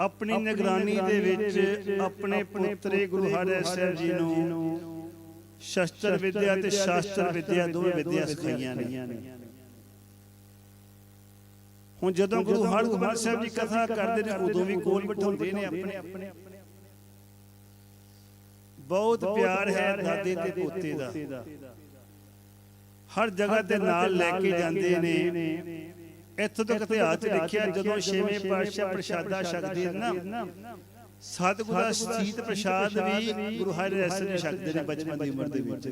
ਆਪਣੀ ਨਿਗਰਾਨੀ ਦੇ ਵਿੱਚ ਆਪਣੇ ਪੁੱਤਰੇ ਗੁਰੂ ਹਰਿ ਸਾਹਿਬ ਜੀ ਨੂੰ ਸ਼ਸਤਰ ਵਿਦਿਆ ਤੇ ਸ਼ਾਸਤਰ ਵਿਦਿਆ ਦੋਵੇਂ ਵਿਦਿਆ ਸਿਖਾਈਆਂ ਨੇ। ਹੁਣ ਜਦੋਂ ਗੁਰੂ ਹਰਗੋਬਿੰਦ ਸਾਹਿਬ ਜੀ ਕਥਾ ਕਰਦੇ ਨੇ ਉਦੋਂ ਵੀ ਕੋਲ ਬਿਠਾਉਂਦੇ ਨੇ ਆਪਣੇ ਬਹੁਤ ਪਿਆਰ ਹੈ ਦਾਦੇ ਤੇ ਪੋਤੇ ਦਾ। ਹਰ ਜਗ੍ਹਾ ਤੇ ਨਾਲ ਲੈ ਕੇ ਜਾਂਦੇ ਨੇ। ਇੱਥੋਂ ਤੱਕ ਇਤਿਹਾਸ ਲਿਖਿਆ ਜਦੋਂ ਛੇਵੇਂ ਪਾਤਸ਼ਾਹ ਪ੍ਰਸ਼ਾਦਾ ਛਕਦੇ ਨੇ ਨਾ। ਸਤਿਗੁਰੂ ਦਾ ਸੀਤ ਪ੍ਰਸ਼ਾਦ ਵੀ ਗੁਰੂ ਹਰਿ ਜੀ ਛਕਦੇ ਨੇ ਬਚਪਨ ਦੀ ਉਮਰ ਦੇ ਵਿੱਚ।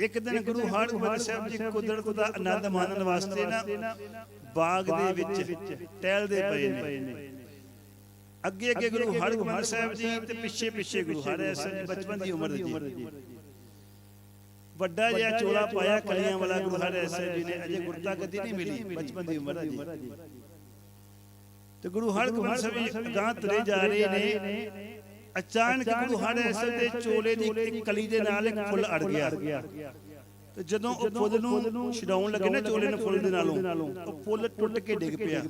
ਇੱਕ ਦਿਨ ਗੁਰੂ ਹਰਗੋਬਿੰਦ ਸਾਹਿਬ ਜੀ ਕੁਦਰਤ ਦਾ ਆਨੰਦ ਮਾਣਨ ਵਾਸਤੇ ਨਾ ਬਾਗ ਦੇ ਵਿੱਚ ਟਹਿਲਦੇ ਪਏ ਨੇ। ਅੱਗੇ ਅੱਗੇ ਗੁਰੂ ਹਰਗੋਬਿੰਦ ਸਾਹਿਬ ਜੀ ਤੇ ਪਿੱਛੇ ਪਿੱਛੇ ਗੁਰੂ ਹਰਿ ਸਾਹਿਬ ਜੀ ਬਚਪਨ ਦੀ ਉਮਰ ਦੇ ਵੱਡਾ ਜਿਹਾ ਚੋਲਾ ਪਾਇਆ ਕਲੀਆਂ ਵਾਲਾ ਗੁਰੂ ਹਰਿ ਜੀ ਨੇ ਅਜੇ ਗੁਰਤਾ ਗੱਦੀ ਨਹੀਂ ਮਿਲੀ ਬਚਪਨ ਦੀ ਉਮਰ ਦੀ। ਤੇ ਗੁਰੂ ਹਰਗੋਬਿੰਦ ਸਾਹਿਬ ਜੀ ਗਾਂ ਤੁਰੇ ਜਾ ਰਹੇ ਨੇ। ਅਚਾਨਕ ਗੁਰੂ ਹਰਿ ਦੇ ਚੋਲੇ ਦੀ ਇੱਕ ਕਲੀ ਦੇ ਨਾਲ ਇੱਕ ਫੁੱਲ ਅੜ ਗਿਆ। ਤੇ ਜਦੋਂ ਉਹ ਫੁੱਲ ਨੂੰ ਛਡਾਉਣ ਲੱਗੇ ਨਾ ਚੋਲੇ ਨੂੰ ਫੁੱਲ ਦੇ ਨਾਲੋਂ ਉਹ ਫੁੱਲ ਟੁੱਟ ਕੇ ਡਿੱਗ ਪਿਆ।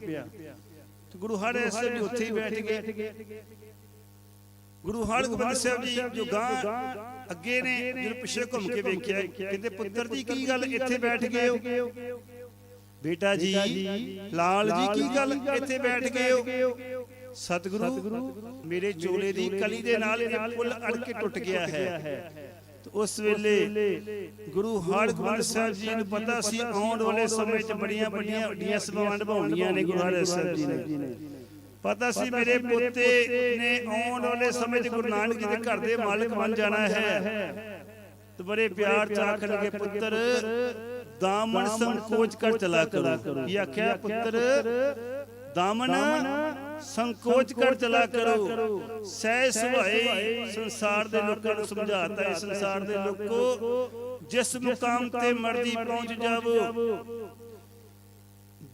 ਤੇ ਗੁਰੂ ਹਰਿ ਸਾਹਿਬ ਜੀ ਉੱਥੇ ਹੀ ਬੈਠ ਗਏ। ਗੁਰੂ ਹਰਗੋਬਿੰਦ ਸਾਹਿਬ ਜੀ ਜੋ ਗਾਂ ਅੱਗੇ ਨੇ ਜਦੋਂ ਪਿੱਛੇ ਘੁੰਮ ਕੇ ਵੇਖਿਆ ਕਹਿੰਦੇ ਪੁੱਤਰ ਜੀ ਕੀ ਗੱਲ ਇੱਥੇ ਬੈਠ ਗਏ ਹੋ? ਬੇਟਾ ਜੀ ਲਾਲ ਜੀ ਕੀ ਗੱਲ ਇੱਥੇ ਬੈਠ ਗਏ ਹੋ? ਸਤਿਗੁਰੂ ਮੇਰੇ ਚੋਲੇ ਦੀ ਕਲੀ ਦੇ ਨਾਲ ਇਹ ਪੁੱਲ ਅੜ ਕੇ ਟੁੱਟ ਗਿਆ ਹੈ। ਉਸ ਵੇਲੇ ਗੁਰੂ ਹਰਗੋਬਿੰਦ ਸਾਹਿਬ ਜੀ ਨੂੰ ਪਤਾ ਸੀ ਆਉਣ ਵਾਲੇ ਸਮੇਂ 'ਚ ਬੜੀਆਂ ਵੱਡੀਆਂ ਵੱਡੀਆਂ ਸਭਾਵਾਂ ਨਿਭਾਉਣੀਆਂ ਨੇ ਗੁਰੂ ਹਰਿ ਸਾਹਿਬ ਜੀ ਨੇ। ਪਤਾ ਸੀ ਮੇਰੇ ਪੋਤੇ ਨੇ ਆਉਣ ਵਾਲੇ ਸਮੇਂ 'ਚ ਗੁਰੂ ਨਾਨਕ ਜੀ ਦੇ ਘਰ ਦੇ ਮਾਲਕ ਬਣ ਜਾਣਾ ਹੈ। ਤੇ ਬੜੇ ਪਿਆਰ ਚ ਆਖਣ ਲੱਗੇ ਪੁੱਤਰ ਦਾਮਨ ਸੰਕੋਚ ਕਰ ਚਲਾ ਕਰੋ। ਕੀ ਆਖਿਆ ਪੁੱਤਰ ਦਾਮਨ ਸੰਕੋਚ ਕਰ ਚਲਾ ਕਰੋ ਸਹਿ ਸੁਭਾਏ ਸੰਸਾਰ ਦੇ ਲੋਕਾਂ ਨੂੰ ਸਮਝਾਤਾ ਹੈ ਸੰਸਾਰ ਦੇ ਲੋਕੋ ਜਿਸ ਮੁਕਾਮ ਤੇ ਮਰਦੀ ਪਹੁੰਚ ਜਾਵੋ।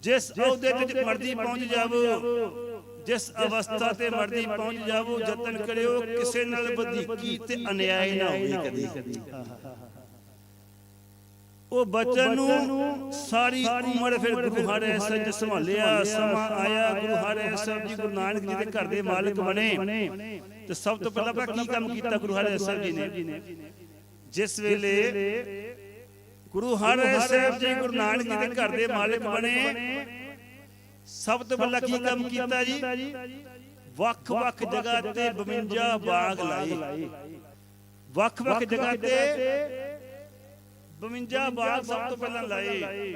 ਜਿਸ ਅਹੁਦੇ ਤੇ ਮਰਦੀ ਪਹੁੰਚ ਜਾਵੋ। ਜਿਸ ਅਵਸਥਾ ਤੇ ਮਰਦੀ ਪਹੁੰਚ ਜਾਵੋ, ਯਤਨ ਕਰਿਓ, ਕਿਸੇ ਨਾਲ ਵਧੀਕੀ ਤੇ ਅਨਿਆਏ ਨਾ ਹੋਵੇ ਕਦੀ। ਉਹ ਬੱਚਨ ਨੂੰ ਸਾਰੀ ਉਮਰ ਫਿਰ ਗੁਰੂ ਹਰਿ ਸਾਹਿਬ ਜੀ ਸੰਭਾਲਿਆ, ਸਮਾਂ ਆਇਆ, ਗੁਰੂ ਹਰਿ ਸਾਹਿਬ ਜੀ ਗੁਰੂ ਨਾਨਕ ਜੀ ਦੇ ਘਰ ਦੇ ਮਾਲਕ ਬਣੇ। ਤੇ ਸਭ ਤੋਂ ਪਹਿਲਾਂ ਕੀ ਕੰਮ ਕੀਤਾ ਗੁਰੂ ਹਰਿ ਸਾਹਿਬ ਜੀ ਨੇ? ਜਿਸ ਵੇਲੇ ਗੁਰੂ ਹਰਿ ਸਾਹਿਬ ਜੀ ਗੁਰੂ ਨਾਨਕ ਜੀ ਦੇ ਘਰ ਦੇ ਮਾਲਕ ਬਣੇ ਸਭ ਤੋਂ ਪਹਿਲਾਂ ਕੀ ਕੰਮ ਕੀਤਾ ਜੀ? ਵੱਖ-ਵੱਖ ਜਗ੍ਹਾ ਤੇ 52 ਬਾਗ ਲਾਏ ਵੱਖ-ਵੱਖ ਜਗ੍ਹਾ ਤੇ 52 ਬਾਗ ਸਭ ਤੋਂ ਪਹਿਲਾਂ ਲਾਏ।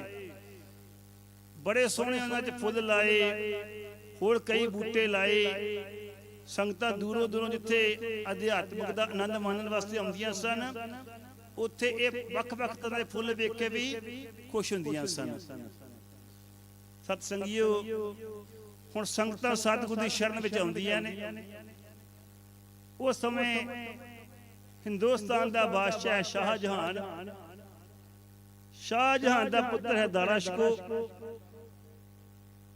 ਬੜੇ ਸੋਹਣੇ ਉਹਨਾਂ 'ਚ ਫੁੱਲ ਲਾਏ। ਹੋਰ ਕਈ ਬੂਟੇ ਲਾਏ। ਸੰਗਤਾਂ ਦੂਰੋਂ ਦੂਰੋਂ ਜਿੱਥੇ ਅਧਿਆਤਮਿਕ ਦਾ ਆਨੰਦ ਮਾਣਨ ਵਾਸਤੇ ਆਉਂਦੀਆਂ ਸਨ। ਉੱਥੇ ਇਹ ਵੱਖ-ਵੱਖ ਤਰ੍ਹਾਂ ਦੇ ਫੁੱਲ ਵੇਖ ਕੇ ਵੀ ਖੁਸ਼ ਹੁੰਦੀਆਂ ਸਨ। ਸਤ ਸੰਗਿਓ ਹੁਣ ਸੰਗਤਾਂ ਸਤਿਗੁਰੂ ਦੀ ਸ਼ਰਨ ਵਿੱਚ ਆਉਂਦੀਆਂ ਨੇ। ਉਸ ਸਮੇਂ ਹਿੰਦੁਸਤਾਨ ਦਾ ਬਾਦਸ਼ਾਹ ਸ਼ਾਹਜਹਾਨ ਸ਼ਾਹਜਹਾਨ ਦਾ ਪੁੱਤਰ ਹੈ ਦਾਰਾਸ਼ਕੋ।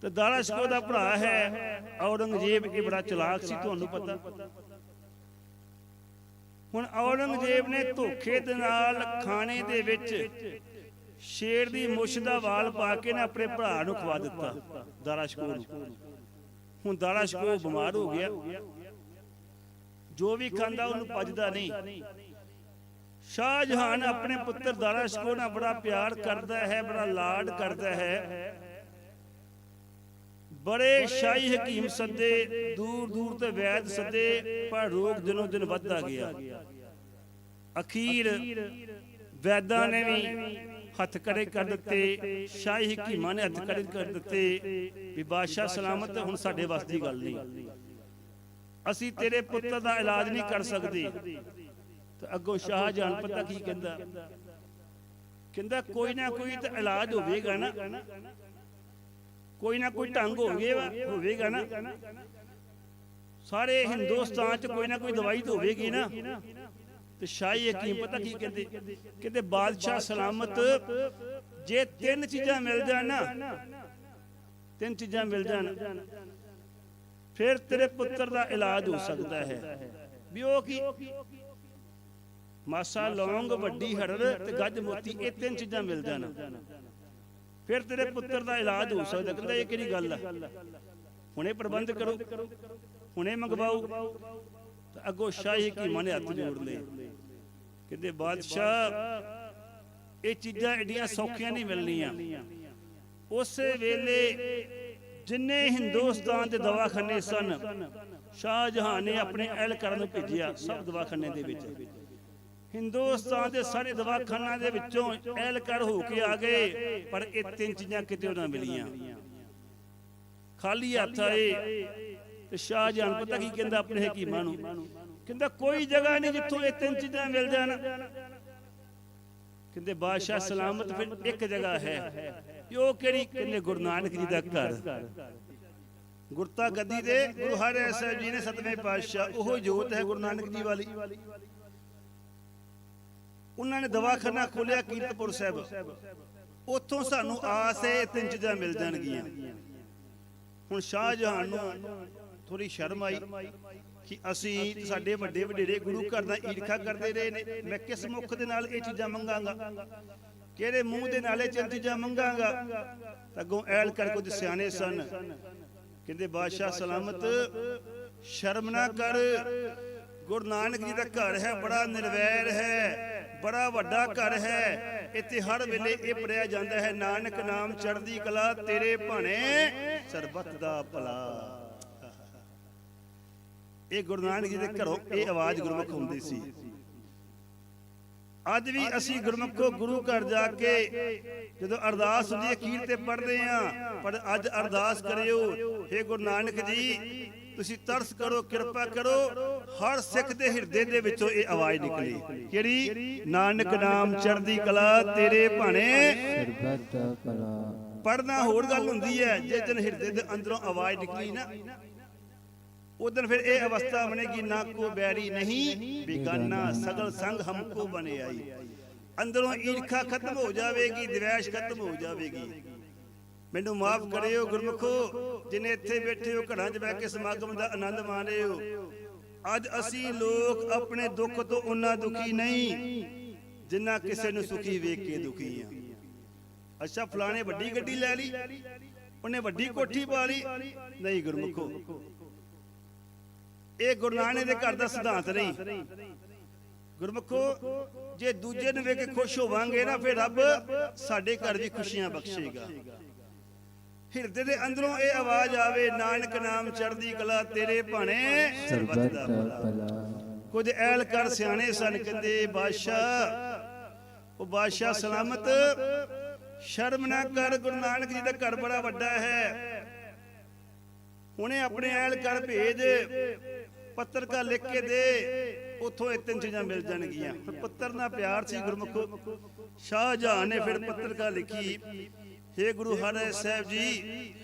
ਤੇ ਦਾਰਾਸ਼ਕੋ ਦਾ ਭਰਾ ਹੈ ਔਰੰਗਜ਼ੇਬ, ਇਹ ਬੜਾ ਚਲਾਕ ਸੀ, ਤੁਹਾਨੂੰ ਪਤਾ। ਹੁਣ ਔਰੰਗਜ਼ੇਬ ਨੇ ਧੋਖੇ ਦੇ ਨਾਲ ਖਾਣੇ ਦੇ ਵਿੱਚ ਸ਼ੇਰ ਦੀ ਮੁੱਛ ਦਾ ਵਾਲ ਪਾ ਕੇ ਨੇ ਆਪਣੇ ਭਰਾ ਨੂੰ ਖਵਾ ਦਿੱਤਾ ਦਾਰਾਸ਼ਕੋ ਨੂੰ। ਹੁਣ ਦਾਰਾਸ਼ਕੋ ਬਿਮਾਰ ਹੋ ਗਿਆ। ਜੋ ਵੀ ਖਾਂਦਾ ਉਹਨੂੰ ਪਚਦਾ ਨਹੀਂ। ਸ਼ਾਹਜਹਾਨ ਆਪਣੇ ਪੁੱਤਰ ਦਾਰਾਸ਼ਕੋ ਨਾਲ ਬੜਾ ਪਿਆਰ ਕਰਦਾ ਹੈ, ਬੜਾ ਲਾਡ ਕਰਦਾ ਹੈ। ਬੜੇ ਸ਼ਾਹੀ ਹਕੀਮ ਸੱਦੇ, ਦੂਰ ਦੂਰ ਤੇ ਵੈਦ ਸੱਦੇ, ਪਰ ਰੋਗ ਦਿਨੋਂ ਦਿਨ ਵੱਧਦਾ ਗਿਆ। ਅਖੀਰ ਵੈਦਾਂ ਨੇ ਵੀ ਹੱਥ ਕੜੇ ਕਰ ਦਿੱਤੇ, ਸ਼ਾਹੀ ਹਕੀਮਾਂ ਨੇ ਹੱਥ ਕੜੇ ਕਰ ਦਿੱਤੇ। ਵੀ ਬਾਦਸ਼ਾਹ ਸਲਾਮਤ ਹੁਣ ਸਾਡੇ ਵੱਸ ਦੀ ਗੱਲ ਨਹੀਂ। ਅਸੀਂ ਤੇਰੇ ਪੁੱਤਰ ਦਾ ਇਲਾਜ ਨਹੀਂ ਕਰ ਸਕਦੇ। ਤੇ ਅੱਗੋਂ ਸ਼ਾਹਜਹਾਨ ਪਤਾ ਕੀ ਕਹਿੰਦਾ? ਕਹਿੰਦਾ, ਕੋਈ ਨਾ ਕੋਈ ਤਾਂ ਇਲਾਜ ਹੋਵੇਗਾ ਨਾ। ਕੋਈ ਨਾ ਕੋਈ ਢੰਗ ਹੋਵੇਗਾ ਹੋਵੇਗਾ ਨਾ। ਸਾਰੇ ਹਿੰਦੁਸਤਾਨ 'ਚ ਕੋਈ ਨਾ ਕੋਈ ਦਵਾਈ ਤਾਂ ਹੋਵੇਗੀ ਨਾ। ਤੇ ਸ਼ਾਹੀ ਹਕੀਮ ਪਤਾ ਕੀ ਕਹਿੰਦੇ? ਕਹਿੰਦੇ, ਬਾਦਸ਼ਾਹ ਸਲਾਮਤ, ਜੇ ਤਿੰਨ ਚੀਜ਼ਾਂ ਮਿਲ ਜਾਣ ਨਾ, ਤਿੰਨ ਚੀਜ਼ਾਂ ਮਿਲ ਜਾਣ ਫਿਰ ਤੇਰੇ ਪੁੱਤਰ ਦਾ ਇਲਾਜ ਹੋ ਸਕਦਾ ਹੈ। ਵੀ ਉਹ ਕੀ? ਮਾਸਾ ਲੌਂਗ, ਵੱਡੀ ਹੜਰ ਤੇ ਗੱਜ ਮੋਤੀ, ਇਹ ਤਿੰਨ ਚੀਜ਼ਾਂ ਮਿਲ ਜਾਣ ਫਿਰ ਤੇਰੇ ਪੁੱਤਰ ਦਾ ਇਲਾਜ ਹੋ ਸਕਦਾ। ਕਹਿੰਦਾ, ਇਹ ਕਿਹੜੀ ਗੱਲ ਆ? ਹੁਣੇ ਪ੍ਰਬੰਧ ਕਰੋ, ਹੁਣੇ ਮੰਗਵਾਓ, ਤਾਂ ਅੱਗੋਂ ਸ਼ਾਹੀ ਕੀ ਮਨ ਹੱਥ ਜੋੜ ਲਏ। ਕਹਿੰਦੇ ਬਾਦਸ਼ਾਹ, ਇਹ ਚੀਜ਼ਾਂ ਐਡੀਆਂ ਸੌਖੀਆਂ ਨਹੀਂ ਮਿਲਣੀਆਂ। ਉਸੇ ਵੇਲੇ ਜਿੰਨੇ ਹਿੰਦੁਸਤਾਨ ਦੇ ਦਵਾਖਾਨੇ ਸਨ ਸ਼ਾਹਜਹਾਨ ਨੇ ਆਪਣੇ ਅਹਿਲਕਾਰਾਂ ਨੂੰ ਭੇਜਿਆ ਸਭ ਦਵਾਖਾਨੇ ਦੇ ਵਿੱਚ। ਹਿੰਦੁਸਤਾਨ ਦੇ ਸਾਰੇ ਦਵਾਖਾਨਾ ਦੇ ਵਿੱਚੋਂ ਅਹਿਲਕਾਰ ਹੋ ਕੇ ਆ ਗਏ, ਪਰ ਇਹ ਤਿੰਨ ਚੀਜ਼ਾਂ ਕਿਤੇ ਉਹਨਾਂ ਮਿਲੀਆਂ। ਖਾਲੀ ਹੱਥ ਆਏ ਤੇ ਸ਼ਾਹਜਹਾਨ ਪਤਾ ਕੀ ਕਹਿੰਦਾ, ਆਪਣੇ ਹਕੀਮਾਂ ਨੂੰ? ਕਹਿੰਦਾ ਕੋਈ ਜਗ੍ਹਾ ਨਹੀਂ ਜਿੱਥੋਂ ਇਹ ਤਿੰਨ ਚੀਜ਼ਾਂ ਮਿਲ ਜਾਣ ਕਹਿੰਦੇ ਬਾਦਸ਼ਾਹ ਸਲਾਮਤ ਫਿਰ ਇੱਕ ਜਗ੍ਹਾ ਹੈ। ਉਹ ਕਿਹੜੀ? ਕਹਿੰਦੇ ਗੁਰੂ ਨਾਨਕ ਜੀ ਦਾ ਘਰ। ਗੁਰਤਾ ਗੱਦੀ ਦੇ ਗੁਰੂ ਹਰਿ ਸਾਹਿਬ ਜੀ ਨੇ ਸਤਵੇਂ ਪਾਤਸ਼ਾਹ, ਉਹ ਜੋਤ ਹੈ ਗੁਰੂ ਨਾਨਕ ਜੀ ਵਾਲੀ। ਉਹਨਾਂ ਨੇ ਦਵਾਖਾਨਾ ਖੋਲਿਆ ਕੀਰਤਪੁਰ ਸਾਹਿਬ। ਉੱਥੋਂ ਸਾਨੂੰ ਆਸ ਹੈ ਤਿੰਨ ਚੀਜ਼ਾਂ ਮਿਲ ਜਾਣਗੀਆਂ। ਹੁਣ ਸ਼ਾਹਜਹਾਨ ਨੂੰ ਥੋੜੀ ਸ਼ਰਮ ਆਈ। ਕਿ ਅਸੀਂ ਸਾਡੇ ਵੱਡੇ ਵਡੇਰੇ ਗੁਰੂ ਘਰ ਦਾ ਈਰਖਾ ਕਰਦੇ ਰਹੇ ਨੇ, ਮੈਂ ਕਿਸ ਮੁਖ ਦੇ ਨਾਲ ਇਹ ਚੀਜ਼ਾਂ ਮੰਗਾਂਗਾ? ਕਿਹੜੇ ਮੂੰਹ ਦੇ ਨਾਲ ਇਹ ਚੰਦ ਚੀਜ਼ਾਂ ਮੰਗਾਂਗਾ? ਤਾਂ ਅੱਗੋਂ ਐਲ ਕਰ ਕੁਝ ਸਿਆਣੇ ਸਨ। ਕਹਿੰਦੇ, ਬਾਦਸ਼ਾਹ ਸਲਾਮਤ, ਸ਼ਰਮ ਨਾ ਕਰ। ਗੁਰੂ ਨਾਨਕ ਜੀ ਦਾ ਘਰ ਹੈ, ਬੜਾ ਨਿਰਵੈਰ ਹੈ, ਬੜਾ ਵੱਡਾ ਘਰ ਹੈ। ਇੱਥੇ ਹਰ ਵੇਲੇ ਇਹ ਪੜਿਆ ਜਾਂਦਾ ਹੈ, ਨਾਨਕ ਨਾਮ ਚੜ੍ਹਦੀ ਕਲਾ ਤੇਰੇ ਭਾਣੇ ਸਰਬਤ ਦਾ ਭਲਾ। ਇਹ ਗੁਰੂ ਨਾਨਕ ਜੀ ਦੇ ਘਰੋਂ ਇਹ ਆਵਾਜ਼ ਗੁਰਮੁਖ ਹੁੰਦੀ ਸੀ। ਅੱਜ ਵੀ ਅਸੀਂ ਗੁਰਮੁਖੋ ਗੁਰੂ ਘਰ ਜਾ ਕੇ ਜਦੋਂ ਅਰਦਾਸ ਹੁੰਦੀ ਹੈ ਅਖੀਰ ਤੇ ਪੜ੍ਹਦੇ ਆ ਪਰ ਅੱਜ ਅਰਦਾਸ ਕਰਿਓ। हे ਗੁਰੂ ਨਾਨਕ ਜੀ ਤੁਸੀਂ ਤਰਸ ਕਰੋ ਕਿਰਪਾ ਕਰੋ ਹਰ ਸਿੱਖ ਦੇ ਹਿਰਦੇ ਦੇ ਵਿੱਚੋਂ ਇਹ ਆਵਾਜ਼ ਨਿਕਲੀ। ਕਿਹੜੀ? ਨਾਨਕ ਨਾਮ ਚੜ੍ਹਦੀ ਕਲਾ ਤੇਰੇ ਭਾਣੇ। ਸਰਬੱਤ ਪੜਨਾ ਹੋਰ ਗੱਲ ਹੁੰਦੀ ਹੈ ਜੇ ਜਨ ਹਿਰਦੇ ਦੇ ਅੰਦਰੋਂ ਆਵਾਜ਼ ਨਿਕਲੀ ਨਾ। ਉਦੋਂ ਫਿਰ ਇਹ ਅਵਸਥਾ ਬਣੇਗੀ ਨਾ ਕੋ ਬੈਰੀ ਨਹੀਂ ਬਿਗਾਨਾ ਸਗਲ ਸੰਗ ਹਮਕੋ ਬਨੇ ਆਈ ਅੰਦਰੋਂ ਈਰਖਾ ਖਤਮ ਹੋ ਜਾਵੇਗੀ ਦਿਵੈਸ਼ ਖਤਮ ਹੋ ਜਾਵੇਗੀ ਮੈਨੂੰ ਮਾਫ ਕਰਿਓ ਗੁਰਮੁਖੋ ਜਿਨੇ ਇੱਥੇ ਬੈਠੇ ਹੋ ਘਰਾਂ 'ਚ ਬਹਿ ਕੇ ਸਮਾਗਮ ਦਾ ਆਨੰਦ ਮਾਣ ਰਹੇ ਹੋ ਅੱਜ ਅਸੀਂ ਲੋਕ ਆਪਣੇ ਦੁੱਖ ਤੋਂ ਉਹਨਾਂ ਦੁਖੀ ਨਹੀਂ ਜਿੰਨਾ ਕਿਸੇ ਨੂੰ ਸੁਖੀ ਵੇਖ ਕੇ ਦੁਖੀ ਆ ਅੱਛਾ ਫਲਾਣੇ ਵੱਡੀ ਗੱਡੀ ਲੈ ਲਈ ਉਹਨੇ ਵੱਡੀ ਕੋਠੀ ਪਾ ਲਈ ਨਹੀਂ ਗੁਰਮੁਖੋ ਇਹ ਗੁਰੂ ਨਾਨਕ ਦੇ ਘਰ ਦਾ ਸਿਧਾਂਤ ਨਹੀਂ। ਗੁਰਮੁਖੋ ਜੇ ਦੂਜੇ ਨੂੰ ਵੇਖ ਕੇ ਖੁਸ਼ ਹੋਵਾਂਗੇ ਨਾ ਫਿਰ ਰੱਬ ਸਾਡੇ ਘਰ ਵੀ ਖੁਸ਼ੀਆਂ ਬਖਸ਼ੇਗਾ। ਹਿਰਦੇ ਦੇ ਅੰਦਰੋਂ ਇਹ ਆਵਾਜ਼ ਆਵੇ ਨਾਨਕ ਨਾਮ ਚੜ੍ਹਦੀ ਕਲਾ ਤੇਰੇ ਭਾਣੇ। ਸਰਬੱਤ ਦਾ ਭਲਾ ਕੁਝ ਐਲ ਕਰ ਸਿਆਣੇ ਸਨ ਕਹਿੰਦੇ ਬਾਦਸ਼ਾਹ ਉਹ ਬਾਦਸ਼ਾਹ ਸਲਾਮਤ। ਸ਼ਰਮ ਨਾ ਕਰ ਗੁਰੂ ਨਾਨਕ ਜੀ ਦਾ ਘਰ ਬੜਾ ਵੱਡਾ ਹੈ। ਹੁਣੇ ਆਪਣੇ ਐਲ ਕਰ ਭੇਜ। ਪੱਤਰਕਾ ਲਿਖ ਕੇ ਦੇ, ਉਥੋਂ ਇਹ ਤਿੰਨ ਚੀਜ਼ਾਂ ਮਿਲ ਜਾਣਗੀਆਂ। ਫਿਰ ਪੱਤਰ ਨਾਲ ਪਿਆਰ ਸੀ ਗੁਰਮੁਖੋ। ਸ਼ਾਹਜਹਾਨ ਨੇ ਫਿਰ ਪੱਤਰਕਾ ਲਿਖੀ हे ਗੁਰੂ ਹਰਿ ਸਾਹਿਬ ਜੀ,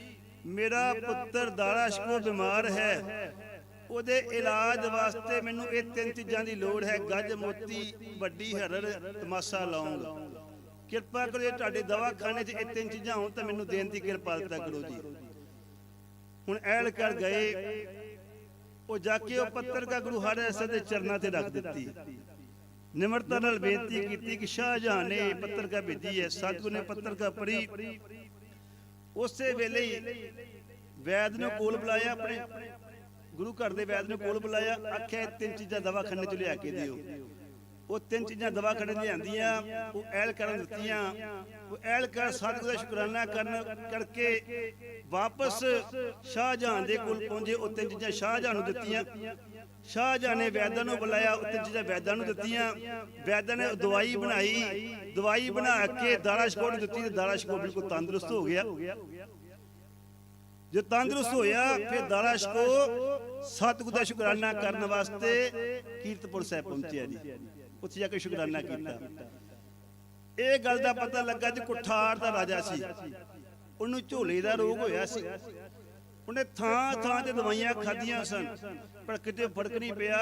ਮੇਰਾ ਪੁੱਤਰ ਦਾਰਾ ਸ਼ਕੋ ਬਿਮਾਰ ਹੈ। ਉਹਦੇ ਇਲਾਜ ਵਾਸਤੇ ਮੈਨੂੰ ਇਹ ਤਿੰਨ ਚੀਜ਼ਾਂ ਦੀ ਲੋੜ ਹੈ। ਗੱਜ ਮੋਤੀ, ਵੱਡੀ ਹਰੜ ਤਮਾਸਾ ਲਾਉਂਗਾ ਕਿਰਪਾ ਕਰੋ ਜੇ ਤੁਹਾਡੇ ਦਵਾਖਾਨੇ 'ਚ ਇਹ ਤਿੰਨ ਚੀਜ਼ਾਂ ਹੋਣ ਤਾਂ ਮੈਨੂੰ ਦੇਣ ਦੀ ਕਿਰਪਾਲਤਾ ਕਰੋ ਜੀ। ਹੁਣ ਐਲ ਕਰ ਗਏ। ਉਹ ਜਾ ਕੇ ਉਹ ਪੱਤਰ ਕਾ ਗੁਰੂ ਹਰਿ ਦੇ ਚਰਨਾਂ ਤੇ ਰੱਖ ਦਿੱਤੀ। ਨਿਮਰਤਾ ਨਾਲ ਬੇਨਤੀ ਕੀਤੀ ਕਿ ਸ਼ਾਹਜਹਾਨ ਨੇ ਇਹ ਪੱਤਰ ਕਾ ਭੇਜੀ ਹੈ ਸਤਿਗੁਰ ਨੇ ਪੱਤਰ ਕਾ ਪੜੀ ਉਸੇ ਵੇਲੇ ਹੀ ਵੈਦ ਨੂੰ ਕੋਲ ਬੁਲਾਇਆ, ਆਪਣੇ ਗੁਰੂ ਘਰ ਦੇ ਵੈਦ ਨੂੰ ਕੋਲ ਬੁਲਾਇਆ, ਆਖਿਆ ਤਿੰਨ ਚੀਜ਼ਾਂ ਦਵਾ ਖਾਨੇ ਚ ਲਿਆ ਕੇ ਦਿਓ। ਉਹ ਤਿੰਨ ਚੀਜ਼ਾਂ ਦਵਾ ਕਰਨ ਲਿਆਂਦੀਆਂ, ਉਹ ਐਲ ਕਰਨ ਦਿੱਤੀਆਂ। ਉਹ ਐਲ ਕਰ ਸਤਿਗੁਰ ਦਾ ਸ਼ੁਕਰਾਨਾ ਕਰਨ ਕਰਕੇ ਵਾਪਸ ਸ਼ਾਹਜਹਾਨ ਦੇ ਕੋਲ ਪਹੁੰਚੇ, ਉਹ ਤਿੰਨ ਚੀਜ਼ਾਂ ਸ਼ਾਹਜਹਾਨ ਨੂੰ ਦਿੱਤੀਆਂ। ਸ਼ਾਹਜਹਾਨ ਨੇ ਵੈਦਾਂ ਨੂੰ ਬੁਲਾਇਆ, ਉਹ ਤਿੰਨ ਚੀਜ਼ਾਂ ਵੈਦਾਂ ਨੂੰ ਦਿੱਤੀਆਂ। ਵੈਦਾਂ ਨੇ ਦਵਾਈ ਬਣਾਈ, ਦਵਾਈ ਬਣਾ ਕੇ ਦਾਰਾ ਸ਼ਕੋ ਨੂੰ ਦਿੱਤੀ, ਤੇ ਦਾਰਾ ਸ਼ਕੋ ਬਿਲਕੁਲ ਤੰਦਰੁਸਤ ਹੋ ਗਿਆ। ਜੇ ਤੰਦਰੁਸਤ ਹੋਇਆ, ਫਿਰ ਦਾਰਾ ਸ਼ਕੋ ਸਤਿਗੁਰ ਦਾ ਸ਼ੁਕਰਾਨਾ ਕਰਨ ਵਾਸਤੇ ਕੀਰਤਪੁਰ ਸਾਹਿਬ ਪਹੁੰਚਿਆ ਜੀ। ਉੱਥੇ ਜਾ ਕੇ ਸ਼ੁਕਰਾਨਾ ਕੀਤਾ। ਇਹ ਗੱਲ ਦਾ ਪਤਾ ਲੱਗਾ ਜੀ ਕੁਠਾਰ ਦਾ ਰਾਜਾ ਸੀ। ਉਹਨੂੰ ਝੋਲੇ ਦਾ ਰੋਗ ਹੋਇਆ ਸੀ। ਉਹਨੇ ਥਾਂ ਥਾਂ ਤੇ ਦਵਾਈਆਂ ਖਾਧੀਆਂ ਸਨ, ਪਰ ਕਿਤੇ ਫ਼ਰਕ ਨਹੀਂ ਪਿਆ।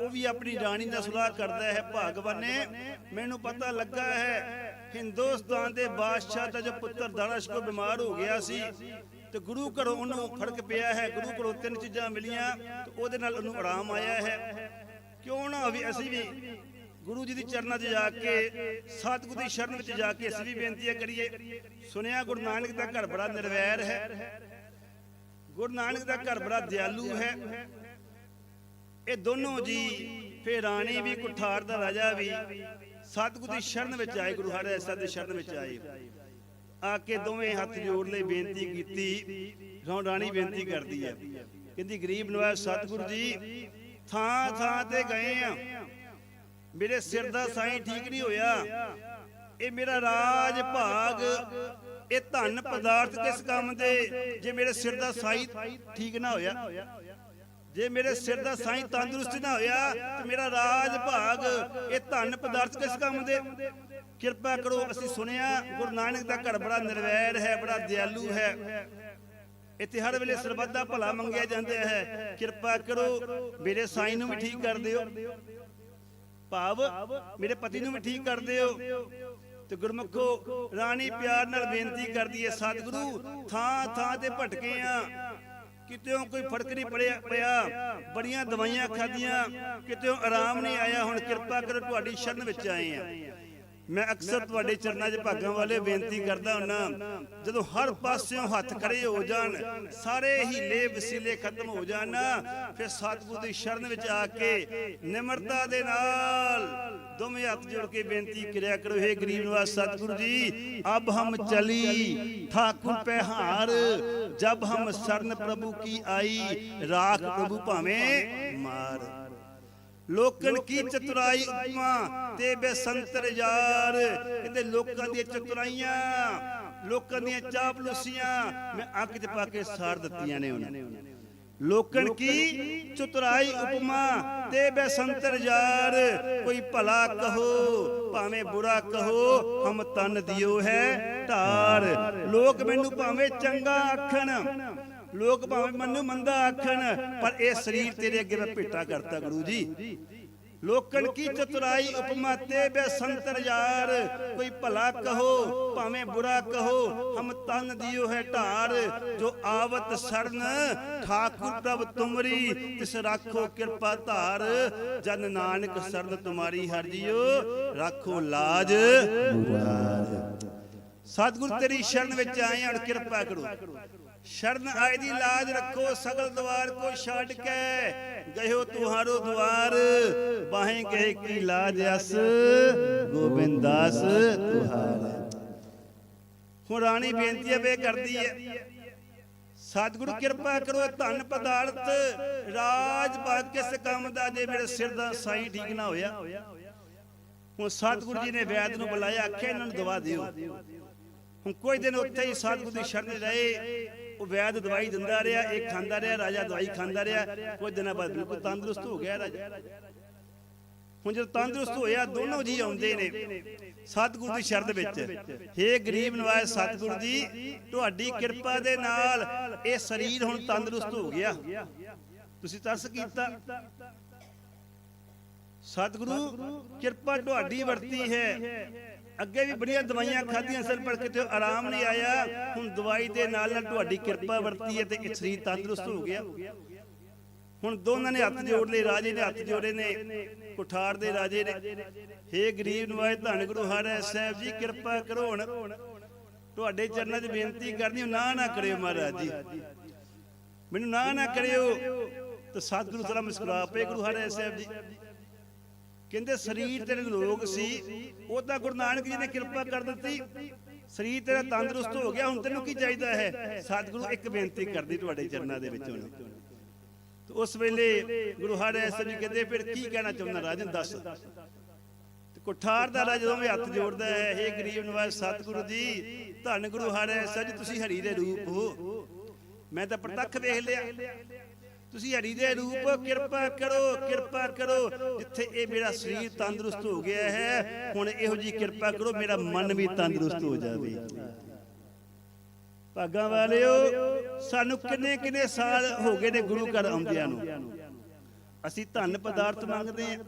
ਉਹ ਵੀ ਆਪਣੀ ਰਾਣੀ ਦਾ ਸੁਲਾਹ ਕਰਦਾ ਹੈ, ਭਗਵਾਨ ਨੇ। ਮੈਨੂੰ ਪਤਾ ਲੱਗਾ ਹੈ, ਹਿੰਦੁਸਤਾਨ ਦੇ ਬਾਦਸ਼ਾਹ ਦਾ ਜੋ ਪੁੱਤਰ ਦਾਨਸ਼ ਕੋ ਬਿਮਾਰ ਹੋ ਗਿਆ ਸੀ, ਤੇ ਗੁਰੂ ਘਰੋਂ ਉਹਨੂੰ ਫ਼ਰਕ ਪਿਆ ਹੈ। ਗੁਰੂ ਘਰੋਂ ਤਿੰਨ ਚੀਜ਼ਾਂ ਮਿਲੀਆਂ, ਤੇ ਉਹਦੇ ਨਾਲ ਉਹਨੂੰ ਆਰਾਮ ਆਇਆ ਹੈ। ਕਿਉਂ ਨਾ ਹੋਵੇ, ਅਸੀਂ ਵੀ ਗੁਰੂ ਜੀ ਦੀ ਚਰਨਾਂ 'ਚ ਜਾ ਕੇ, ਸਤਿਗੁਰੂ ਦੀ ਸ਼ਰਨ ਵਿੱਚ ਜਾ ਕੇ ਅਸੀਂ ਵੀ ਬੇਨਤੀਆਂ ਕਰੀਏ। ਸੁਣਿਆ ਗੁਰੂ ਨਾਨਕ ਦਾ ਘਰ ਬੜਾ ਨਿਰਵੈਰ ਹੈ। ਗੁਰੂ ਨਾਨਕ ਦਾ ਘਰ ਬੜਾ ਦਿਆਲੂ ਹੈ। ਇਹ ਦੋਨੋਂ ਜੀ ਫੇ ਰਾਣੀ ਵੀ, ਕੁਠਾਰ ਦਾ ਰਾਜਾ ਵੀ ਸਤਿਗੁਰੂ ਦੀ ਸ਼ਰਨ ਵਿੱਚ ਆਏ, ਗੁਰੂ ਹਰਿ ਸਾਹਿਬ ਦੀ ਸ਼ਰਨ ਵਿੱਚ ਆਏ। ਆ ਕੇ ਦੋਵੇਂ ਹੱਥ ਜੋੜ ਲਈ ਬੇਨਤੀ ਕੀਤੀ। ਹੁਣ ਰਾਣੀ ਬੇਨਤੀ ਕਰਦੀ ਹੈ। ਕਹਿੰਦੀ, ਗਰੀਬ ਨਵਾਜ਼, ਸਤਿਗੁਰੂ ਜੀ ਥਾਂ ਥਾਂ ਤੇ ਗਏ ਆ। ਮੇਰੇ ਸਿਰ ਦਾ ਸਾਈਂ ਠੀਕ ਨਹੀਂ ਹੋਇਆ। ਇਹ ਮੇਰਾ ਰਾਜ ਭਾਗ ਇਹ ਧਨ ਪਦਾਰਥ ਕਿਸ ਕੰਮ ਦੇ ਜੇ ਮੇਰੇ ਸਿਰ ਦਾ ਸਾਈ ਠੀਕ ਨਾ ਹੋਇਆ। ਜੇ ਮੇਰੇ ਸਿਰ ਦਾ ਸਾਈਂ ਤੰਦਰੁਸਤ ਨਾ ਹੋਇਆ ਤੇ ਮੇਰਾ ਰਾਜ ਭਾਗ ਇਹ ਧਨ ਪਦਾਰਥ ਕਿਸ ਕੰਮ ਦੇ? ਕਿਰਪਾ ਕਰੋ ਅਸੀਂ ਸੁਣਿਆ ਗੁਰੂ ਨਾਨਕ ਦਾ ਘਰ ਬੜਾ ਨਿਰਵੈਰ ਹੈ ਬੜਾ ਦਿਆਲੂ ਹੈ। ਇੱਥੇ ਹਰ ਵੇਲੇ ਸਰਬੱਤ ਦਾ ਭਲਾ ਮੰਗਿਆ ਜਾਂਦਾ ਹੈ। ਕਿਰਪਾ ਕਰੋ ਮੇਰੇ ਸਾਈਂ ਨੂੰ ਵੀ ਠੀਕ ਕਰ ਦਿਓ। ਭਾਵ ਮੇਰੇ ਪਤੀ ਨੂੰ ਵੀ ਠੀਕ ਕਰ ਦਿਓ ਤੇ ਗੁਰਮੁਖੋ, ਰਾਣੀ ਪਿਆਰ ਨਾਲ ਬੇਨਤੀ ਕਰਦੀ ਹੈ, ਸਤਿਗੁਰੂ, ਥਾਂ ਥਾਂ ਤੇ ਭਟਕੇ ਆ। ਕਿਤੇੋਂ ਕੋਈ ਫ਼ਰਕ ਨਹੀਂ ਪੜਿਆ ਪਿਆ। ਬੜੀਆਂ ਦਵਾਈਆਂ ਖਾਧੀਆਂ। ਕਿਤੇੋਂ ਆਰਾਮ ਨਹੀਂ ਆਇਆ। ਹੁਣ ਕਿਰਪਾ ਕਰੋ, ਤੁਹਾਡੀ ਸ਼ਰਨ ਵਿੱਚ ਆਏ ਆ। ਮੈਂ ਅਕਸਰ ਤੁਹਾਡੇ ਚਰਨਾਂ 'ਚ ਭਾਗਾਂ ਵਾਲੇ ਬੇਨਤੀ ਕਰਦਾ ਹੁੰਨਾ ਜਦੋਂ ਹਰ ਪਾਸਿਓਂ ਹੱਥ ਖੜੇ ਹੋ ਜਾਣ ਸਾਰੇ ਹੀਲੇ ਵਸੀਲੇ ਖਤਮ ਹੋ ਜਾਣ। ਫਿਰ ਸਤਿਗੁਰੂ ਦੀ ਸ਼ਰਨ ਵਿੱਚ ਆ ਕੇ ਨਿਮਰਤਾ ਦੇ ਨਾਲ ਦੋਵੇਂ ਹੱਥ ਜੋੜ ਕੇ ਬੇਨਤੀ ਕਰਿਆ ਕਰੋ हे ਗਰੀਬ ਨਿਵਾਸ ਸਤਿਗੁਰੂ ਜੀ ਅਬ ਹਮ ਚਲੀ ਠਾਕੁਰ ਪਹਿਹਾਰ ਜਬ ਹਮ ਸਰਨ ਪ੍ਰਭੂ ਕੀ ਆਈ ਰਾਖ ਪ੍ਰਭੂ ਭਾਵੇਂ ਮਾਰ। ਲੋਕਨ ਕੀ ਚਤੁਰਾਈ ਉਪਮਾ? ਤੇ ਬੇਸੰਤਰ ਯਾਰ। ਕਹਿੰਦੇ ਲੋਕਾਂ ਦੀਆਂ ਚਤੁਰਾਈਆਂ। ਲੋਕਾਂ ਦੀਆਂ ਚਾਪਲੂਸੀਆਂ। ਮੈਂ ਅੱਗ ਤੇ ਪਾ ਕੇ ਸਾੜ ਦਿੱਤੀਆਂ ਨੇ ਉਹਨਾਂ। ਲੋਕਨ ਕੀ ਚਤੁਰਾਈ ਉਪਮਾ? ਤੇ ਬੇਸੰਤਰ ਯਾਰ। ਕੋਈ ਭਲਾ ਕਹੋ ਭਾਵੇਂ ਬੁਰਾ ਕਹੋ ਹਮ ਤਨ ਦਿਓ ਹੈ ਢਾਰ ਲੋਕ ਮੈਨੂੰ ਭਾਵੇਂ ਚੰਗਾ ਆਖਣ। ਲੋਕ ਭਾਵੇਂ ਮੈਨੂੰ ਮੰਦਾ ਆਖਣ ਪਰ ਇਹ ਸਰੀਰ ਤੇਰੇ ਅੱਗੇ ਮੈਂ ਭੇਟਾ ਕਰਤਾ ਗੁਰੂ ਜੀ। ਲੋਕਨ ਕੀ ਚਤੁਰਾਈ ਉਪਮਾ ਤੇ ਬੇਸੰਤਰ ਯਾਰ। ਕੋਈ ਭਲਾ ਕਹੋ ਭਾਵੇਂ ਬੁਰਾ ਕਹੋ ਹਮ ਤਨ ਦਿਓ ਹੈ ਢਾਰ। ਜੋ ਆਵਤ ਸਰਨ ਠਾਕੁਰ ਪ੍ਰਭ ਤੁਮਰੀ ਤਿਸ ਰਾਖੋ ਕਿਰਪਾ ਧਾਰ। ਜਨ ਨਾਨਕ ਸਰਨ ਤੁਮਾਰੀ ਹਰ ਜੀਓ ਰਾਖੋ ਲਾਜ। ਸਤਿਗੁਰ ਤੇਰੀ ਸ਼ਰਨ ਵਿੱਚ ਆਏ ਹਣ ਕਿਰਪਾ ਕਰੋ। ਸ਼ਰਨ ਆਏ ਦੀ ਲਾਜ ਰੱਖੋ, ਸਗਲ ਦਵਾਰ ਕੋ ਛੱਡ ਕੇ ਗਇਓ ਤੁਹਾਰੋ ਦਵਾਰ। ਬਾਹੇ ਗਏ ਕੀ ਲਾਜ ਅਸ ਗੋਬਿੰਦਾਸ ਤੁਹਾਰ। ਹੁਣ ਰਾਣੀ ਬੇਨਤੀ ਵੇ ਕਰਦੀ ਹੈ, ਸਤਿਗੁਰੂ ਕਿਰਪਾ ਕਰੋ, ਧਨ ਪਦਾਰਥ, ਰਾਜ ਭਾਗ ਕਿਸ ਕੰਮ ਦਾ ਜੇ ਮੇਰੇ ਸਿਰ ਦਾ ਸਾਈ ਠੀਕ ਨਾ ਹੋਇਆ। ਹੁਣ ਸਤਿਗੁਰੂ ਜੀ ਨੇ ਵੈਦ ਨੂੰ ਬੁਲਾਇਆ, ਆਖਿਆ ਇਹਨਾਂ ਨੂੰ ਦਵਾ ਦਿਓ। ਹੁਣ ਕੋਈ ਦਿਨ ਉੱਥੇ ਹੀ ਸਤਿਗੁਰੂ ਦੀ ਸ਼ਰਨ ਰਹੇ। ਉਹ ਵੈਦ ਦਵਾਈ ਦਿੰਦਾ ਰਿਹਾ ਇਹ ਖਾਂਦਾ ਰਿਹਾ, ਰਾਜਾ ਦਵਾਈ ਖਾਂਦਾ ਰਿਹਾ, ਕੁਝ ਦਿਨਾਂ ਬਾਅਦ ਬਿਲਕੁਲ ਤੰਦਰੁਸਤ ਹੋ ਗਿਆ ਰਾਜਾ। ਹੁਣ ਜਦੋਂ ਤੰਦਰੁਸਤ ਹੋਇਆ, ਦੋਨੋਂ ਜੀ ਆਉਂਦੇ ਨੇ ਸਤਿਗੁਰੂ ਦੀ ਸ਼ਰਨ ਵਿੱਚ। ਹੇ ਗਰੀਬ ਨਵਾਜ਼ ਸਤਿਗੁਰੂ ਜੀ, ਤੁਹਾਡੀ ਕਿਰਪਾ ਦੇ ਨਾਲ ਇਹ ਸਰੀਰ ਹੁਣ ਤੰਦਰੁਸਤ ਹੋ ਗਿਆ। ਤੁਸੀਂ ਤਰਸ ਕੀਤਾ। ਸਤਿਗੁਰੂ, ਕਿਰਪਾ ਤੁਹਾਡੀ ਵਰਤੀ ਹੈ। ਅੱਗੇ ਵੀ ਬੜੀਆਂ ਦਵਾਈਆਂ ਖਾਧੀਆਂ ਸਨ, ਪਰ ਕਿਤੇ ਆਰਾਮ ਨਹੀਂ ਆਇਆ। ਹੁਣ ਦਵਾਈ ਦੇ ਨਾਲ ਨਾਲ ਤੁਹਾਡੀ ਕਿਰਪਾ ਵਰਤੀ ਹੈ ਤੇ ਇਹ ਸਰੀਰ ਤੰਦਰੁਸਤ ਹੋ ਗਿਆ। ਹੁਣ ਦੋਨਾਂ ਨੇ ਹੱਥ ਜੋੜ ਲਏ, ਰਾਜੇ ਨੇ ਹੱਥ ਜੋੜੇ ਨੇ, ਕੁਠਾਰ ਦੇ ਰਾਜੇ ਨੇ। ਹੇ ਗਰੀਬ ਨਵਾਜ਼, ਧੰਨ ਗੁਰੂ ਹਰਿ ਸਾਹਿਬ ਜੀ, ਕਿਰਪਾ ਕਰੋ ਹੁਣ। ਤੁਹਾਡੇ ਚਰਨਾਂ 'ਚ ਬੇਨਤੀ ਕਰਨੀ ਨਾ ਨਾ ਕਰਿਓ ਮਹਾਰਾਜ ਜੀ। ਮੈਨੂੰ ਨਾ ਨਾ ਕਰਿਓ। ਤੇ ਸਤਿਗੁਰੂ ਸਲਾਮ ਮੁਸਕਰਾ ਪਏ ਗੁਰੂ ਹਰਿ ਸਾਹਿਬ ਜੀ। ਕਹਿੰਦੇ ਸਰੀਰ ਤੇਰੇ ਰੋਗ ਸੀ ਉਹ ਤਾਂ ਗੁਰੂ ਨਾਨਕ ਜੀ ਨੇ ਕਿਰਪਾ ਕਰ ਦਿੱਤੀ। ਸਰੀਰ ਤੇਰਾ ਤੰਦਰੁਸਤ ਹੋ ਗਿਆ, ਹੁਣ ਤੈਨੂੰ ਕੀ ਚਾਹੀਦਾ ਹੈ? ਸਤਿਗੁਰੂ ਇੱਕ ਬੇਨਤੀ ਕਰਦੀ ਤੁਹਾਡੇ ਚਰਨਾਂ ਦੇ ਵਿੱਚ ਹੁਣ। ਤੇ ਉਸ ਵੇਲੇ ਗੁਰੂ ਹਰਿ ਜੀ ਕਹਿੰਦੇ, ਫਿਰ ਕੀ ਕਹਿਣਾ ਚਾਹੁੰਦਾ ਰਾਜਨ? ਦੱਸ। ਤੇ ਕੁਠਾਰ ਦਾ ਰਾਜ ਜਦੋਂ ਵੀ ਹੱਥ ਜੋੜਦਾ ਹੈ ਇਹ ਗਰੀਬ ਨਿਵਾਸ ਸਤਿਗੁਰੂ ਜੀ, ਧੰਨ ਗੁਰੂ ਹਰਿ ਸਾਹਿਬ ਤੁਸੀਂ ਹਰੀ ਦੇ ਰੂਪ ਹੋ। ਮੈਂ ਤਾਂ ਪ੍ਰਤੱਖ ਵੇਖ ਲਿਆ। ਤੁਸੀਂ ਹਰੀ ਦੇ ਰੂਪ, ਕਿਰਪਾ ਕਰੋ ਕਿਰਪਾ ਕਰੋ। ਜਿੱਥੇ ਇਹ ਮੇਰਾ ਸਰੀਰ ਤੰਦਰੁਸਤ ਹੋ ਗਿਆ ਹੈ, ਹੁਣ ਇਹੋ ਜੀ ਕਿਰਪਾ ਕਰੋ, ਮੇਰਾ ਮਨ ਵੀ ਤੰਦਰੁਸਤ ਹੋ ਜਾਵੇ। ਭਾਗਾਂ ਵਾਲਿਓ, ਸਾਨੂੰ ਕਿੰਨੇ ਕਿੰਨੇ ਸਾਲ ਹੋ ਗਏ ਨੇ ਗੁਰੂ ਘਰ ਆਉਂਦਿਆਂ ਨੂੰ। ਅਸੀਂ ਧਨ ਪਦਾਰਥ ਮੰਗਦੇ ਆਂ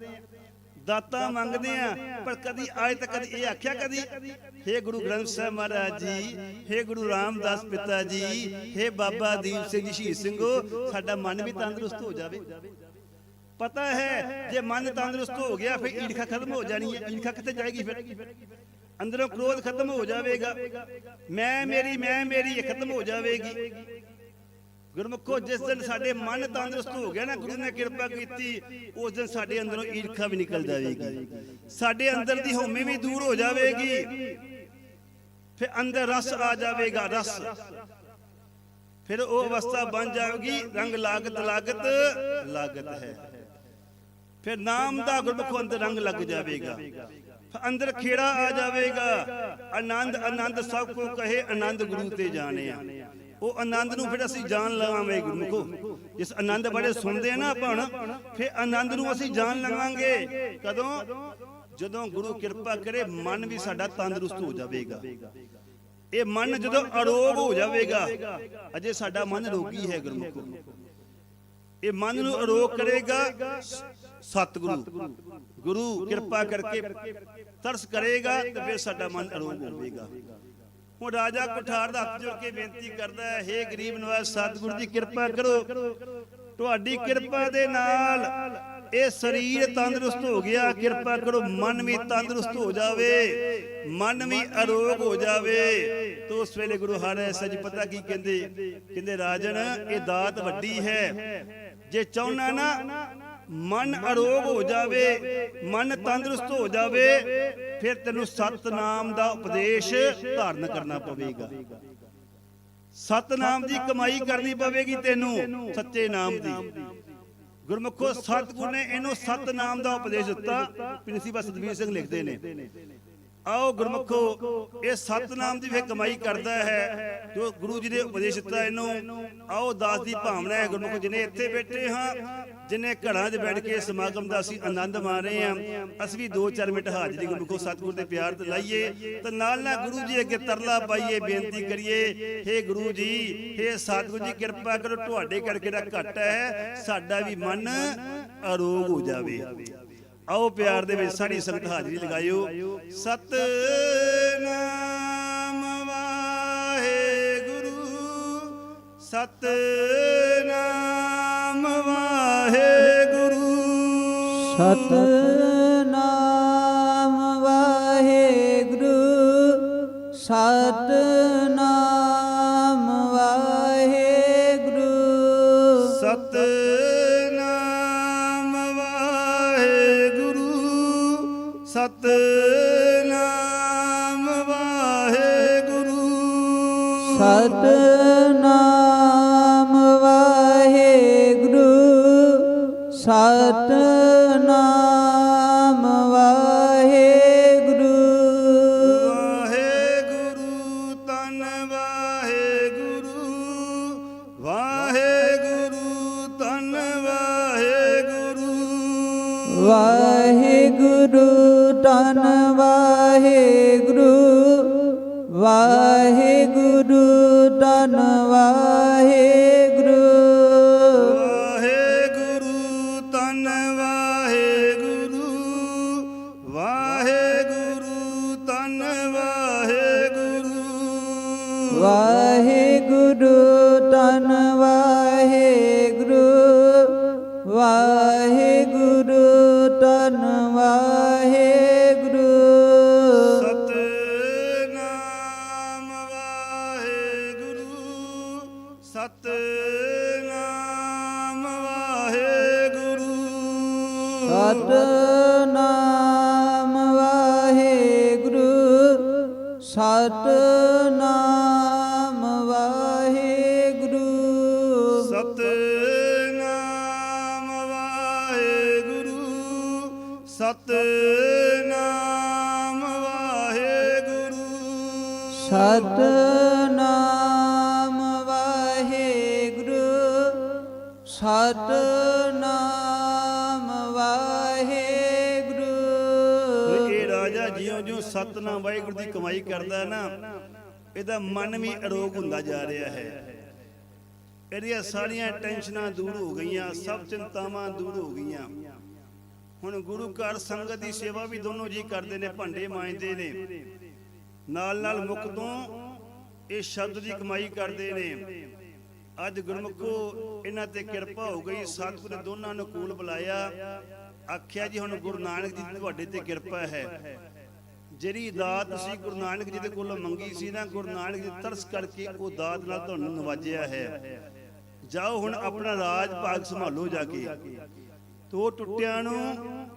ਦਾਤਾ ਮੰਗਦੇ ਆ ਪਰ ਕਦੀ ਅੱਜ ਤੱਕ ਕਦੀ ਇਹ ਆਖਿਆ ਕਦੀ हे ਗੁਰੂ ਗ੍ਰੰਥ ਸਾਹਿਬ ਮਹਾਰਾਜ ਜੀ हे ਗੁਰੂ ਰਾਮਦਾਸ ਪਿਤਾ ਜੀ हे ਬਾਬਾ ਦੀਪ ਸਿੰਘ ਜੀ ਸ਼ਹੀਦ ਸਿੰਘੋ ਸਾਡਾ ਮਨ ਵੀ ਤੰਦਰੁਸਤ ਹੋ ਜਾਵੇ ਪਤਾ ਹੈ ਜੇ ਮਨ ਤੰਦਰੁਸਤ ਹੋ ਗਿਆ ਫਿਰ ਈਰਖਾ ਖਤਮ ਹੋ ਜਾਣੀ ਹੈ ਈਰਖਾ ਕਿੱਥੇ ਜਾਏਗੀ ਫਿਰ ਅੰਦਰੋਂ ਕ੍ਰੋਧ ਖਤਮ ਹੋ ਜਾਵੇਗਾ ਮੈਂ ਮੇਰੀ ਮੈਂ ਮੇਰੀ ਇਹ ਖਤਮ ਹੋ ਜਾਵੇਗੀ ਗੁਰਮੁਖੋ ਜਿਸ ਦਿਨ ਸਾਡੇ ਮਨ ਤੰਦਰੁਸਤ ਹੋ ਗਿਆ ਨਾ ਗੁਰੂ ਨੇ ਕਿਰਪਾ ਕੀਤੀ ਉਸ ਦਿਨ ਸਾਡੇ ਅੰਦਰੋਂ ਈਰਖਾ ਵੀ ਨਿਕਲ ਜਾਵੇਗੀ। ਸਾਡੇ ਅੰਦਰ ਦੀ ਹਉਮੈ ਵੀ ਦੂਰ ਹੋ ਜਾਵੇਗੀ। ਫਿਰ ਅੰਦਰ ਰਸ ਆ ਜਾਵੇਗਾ ਰਸ। ਫਿਰ ਉਹ ਅਵਸਥਾ ਬਣ ਜਾਵੇਗੀ ਰੰਗ ਲਾਗਤ ਲਾਗਤ ਲਾਗਤ ਹੈ। ਫਿਰ ਨਾਮ ਦਾ ਗੁਰਮੁਖ ਅੰਦਰ ਰੰਗ ਲੱਗ ਜਾਵੇਗਾ। ਅੰਦਰ ਖੇੜਾ ਆ ਜਾਵੇਗਾ। ਆਨੰਦ ਆਨੰਦ ਸਭ ਕੋ ਕਹੇ ਆਨੰਦ ਗੁਰੂ ਤੇ ਜਾਣਿਆ। ਉਹ ਆਨੰਦ ਨੂੰ ਫਿਰ ਅਸੀਂ ਜਾਣ ਲਵਾਂਗੇ ਗੁਰਮੁਖੋ। ਜਿਸ ਆਨੰਦ ਬੜੇ ਸੁਣਦੇ ਆ ਨਾ ਆਪਾਂ ਹੁਣ, ਫਿਰ ਆਨੰਦ ਨੂੰ ਅਸੀਂ ਜਾਣ ਲਵਾਂਗੇ। ਕਦੋਂ? ਜਦੋਂ ਗੁਰੂ ਕਿਰਪਾ ਕਰੇ, ਮਨ ਵੀ ਸਾਡਾ ਤੰਦਰੁਸਤ ਹੋ ਜਾਵੇਗਾ। ਇਹ ਮਨ ਜਦੋਂ ਅਰੋਗ ਹੋ ਜਾਵੇਗਾ, ਅਜੇ ਸਾਡਾ ਮਨ ਰੋਗੀ ਹੈ ਗੁਰਮੁਖੋ। ਇਹ ਮਨ ਨੂੰ ਅਰੋਗ ਕਰੇਗਾ ਸਤਿਗੁਰੂ। ਗੁਰੂ ਕਿਰਪਾ ਕਰਕੇ ਤਰਸ ਕਰੇਗਾ ਤੇ ਫਿਰ ਸਾਡਾ ਮਨ ਅਰੋਗ ਹੋਵੇਗਾ। ਹੁਣ ਰਾਜਾ ਕੁਠਾਰ ਦਾ ਹੱਥ ਜੋੜ ਕੇ ਬੇਨਤੀ ਕਰਦਾ ਹੈ ਹੇ ਗਰੀਬ ਨਵਾਜ਼ ਸਤਿਗੁਰੂ ਜੀ ਕਿਰਪਾ ਕਰੋ। ਤੁਹਾਡੀ ਕਿਰਪਾ ਦੇ ਨਾਲ ਇਹ ਸਰੀਰ ਤੰਦਰੁਸਤ ਹੋ ਗਿਆ। ਕਿਰਪਾ ਕਰੋ ਮਨ ਵੀ ਤੰਦਰੁਸਤ ਹੋ ਜਾਵੇ। ਮਨ ਵੀ ਅਰੋਗ ਹੋ ਜਾਵੇ। ਤੋ ਉਸ ਵੇਲੇ ਗੁਰੂ ਹਰਿ ਜੀ ਪਤਾ ਕੀ ਕਹਿੰਦੇ? ਕਹਿੰਦੇ ਰਾਜਨ ਇਹ ਦਾਤ ਵੱਡੀ ਹੈ। ਜੇ ਚਾਹਨਾ ਨਾ ਮਨ ਅਰੋਗ ਹੋ ਜਾਵੇ, ਮਨ ਤੰਦਰੁਸਤ ਹੋ ਜਾਵੇ, ਫਿਰ ਤੈਨੂੰ ਸਤਨਾਮ ਦਾ ਉਪਦੇਸ਼ ਧਾਰਨ ਕਰਨਾ ਪਵੇਗਾ। ਸਤਨਾਮ ਦੀ ਕਮਾਈ ਕਰਨੀ ਪਵੇਗੀ ਤੈਨੂੰ, ਸੱਚੇ ਨਾਮ ਦੀ। ਗੁਰਮੁਖੋ, ਸਤਿਗੁਰ ਨੇ ਇਹਨੂੰ ਸਤਨਾਮ ਦਾ ਉਪਦੇਸ਼ ਦਿੱਤਾ। ਪ੍ਰਿੰਸੀਪਲ ਸਤਵੀਰ ਸਿੰਘ ਲਿਖਦੇ ਨੇ ਆਓ ਗੁਰਮੁਖੋ ਇਹ ਸਤਨਾਮ ਦੀ ਵੇ ਕਮਾਈ ਕਰਦਾ ਹੈ। ਜੋ ਗੁਰੂ ਜੀ ਨੇ ਉਪਦੇਸ਼ ਦਿੱਤਾ ਇਹਨੂੰ ਆਓ ਦਾਸ ਦੀ ਭਾਵਨਾ ਹੈ ਗੁਰਮੁਖੋ ਜਿਨੇ ਇੱਥੇ ਬੈਠੇ ਹਾਂ ਜਿਨੇ ਘਰਾਂ 'ਚ ਬੈਠ ਕੇ ਸਮਾਗਮ ਦਾ ਅਸੀਂ ਆਨੰਦ ਮਾਣ ਰਹੇ ਹਾਂ। ਅਸੀਂ ਵੀ 2-4 ਮਿੰਟ ਹਾਜ਼ਰੀ ਗੁਰਮੁਖੋ ਸਤਿਗੁਰ ਦੇ ਪਿਆਰ ਤੇ ਲਾਈਏ। ਤੇ ਨਾਲ ਨਾਲ ਗੁਰੂ ਜੀ ਅੱਗੇ ਤਰਲਾ ਪਾਈਏ ਬੇਨਤੀ ਕਰੀਏ। ਹੇ ਗੁਰੂ ਜੀ ਹੇ ਸਤਿਗੁਰੂ ਜੀ ਕਿਰਪਾ ਕਰੋ ਤੁਹਾਡੇ ਕਰਕੇ ਦਾ ਘਟ ਹੈ। ਸਾਡਾ ਵੀ ਮਨ ਅਰੋਗ ਹੋ ਜਾਵੇ। ਆਓ ਪਿਆਰ ਦੇ ਵਿੱਚ ਸਾਡੀ ਸੰਗਤ ਹਾਜ਼ਰੀ ਲਗਾਇਓ। ਸਤਨਾਮ ਵਾਹਿਗੁਰੂ। ਸਤਨਾਮ ਵਾਹਿਗੁਰੂ। ਸਤਨਾਮ ਵਾਹਿਗੁਰੂ। ਸਤਨਾਮ ਵਾਹਿਗੁਰੂ ਧੰਨ ਵਾਹਿ ਵਾਹਿਗੁਰੂ ਦੀ ਕਮਾਈ ਕਰਦਾ ਹੈ ਨਾ, ਇਹਦਾ ਮਨ ਵੀ ਅਰੋਗ ਹੁੰਦਾ ਜਾ ਰਿਹਾ ਹੈ। ਇਹਦੀਆਂ ਸਾਰੀਆਂ ਟੈਨਸ਼ਨਾਂ ਦੂਰ ਹੋ ਗਈਆਂ, ਸਭ ਚਿੰਤਾਵਾਂ ਦੂਰ ਹੋ ਗਈਆਂ। ਹੁਣ ਗੁਰੂ ਘਰ ਸੰਗਤ ਦੀ ਸੇਵਾ ਵੀ ਦੋਨੋਂ ਜੀ ਕਰਦੇ ਨੇ, ਭਾਂਡੇ ਮਾਂਜਦੇ ਨੇ। ਨਾਲ ਨਾਲ ਮੁਖ ਤੋਂ ਇਹ ਸ਼ਬਦ ਦੀ ਕਮਾਈ ਕਰਦੇ ਨੇ। ਅੱਜ ਗੁਰਮੁਖੋ, ਇਹਨਾਂ ਤੇ ਕਿਰਪਾ ਹੋ ਗਈ, ਸਤਿਗੁਰ ਨੇ ਦੋਨਾਂ ਨੂੰ ਕੋਲ ਬੁਲਾਇਆ। ਆਖਿਆ ਜੀ, ਹੁਣ ਗੁਰੂ ਨਾਨਕ ਜੀ ਦੀ ਤੁਹਾਡੇ ਤੇ ਕਿਰਪਾ ਹੈ। ਜਿਹੜੀ ਦਾਤ ਤੁਸੀਂ ਗੁਰੂ ਨਾਨਕ ਜੀ ਦੇ ਕੋਲੋਂ ਮੰਗੀ ਸੀ ਨਾ ਗੁਰੂ ਨਾਨਕ ਜੀ ਤਰਸ ਕਰਕੇ ਉਹ ਦਾਤ ਨਾਲ ਤੁਹਾਨੂੰ ਨਵਾਜਿਆ ਹੈ। ਜਾਓ ਹੁਣ ਆਪਣਾ ਰਾਜ ਭਾਗ ਸੰਭਾਲੋ ਜਾ ਕੇ। ਤੋ ਟੁੱਟਿਆਂ ਨੂੰ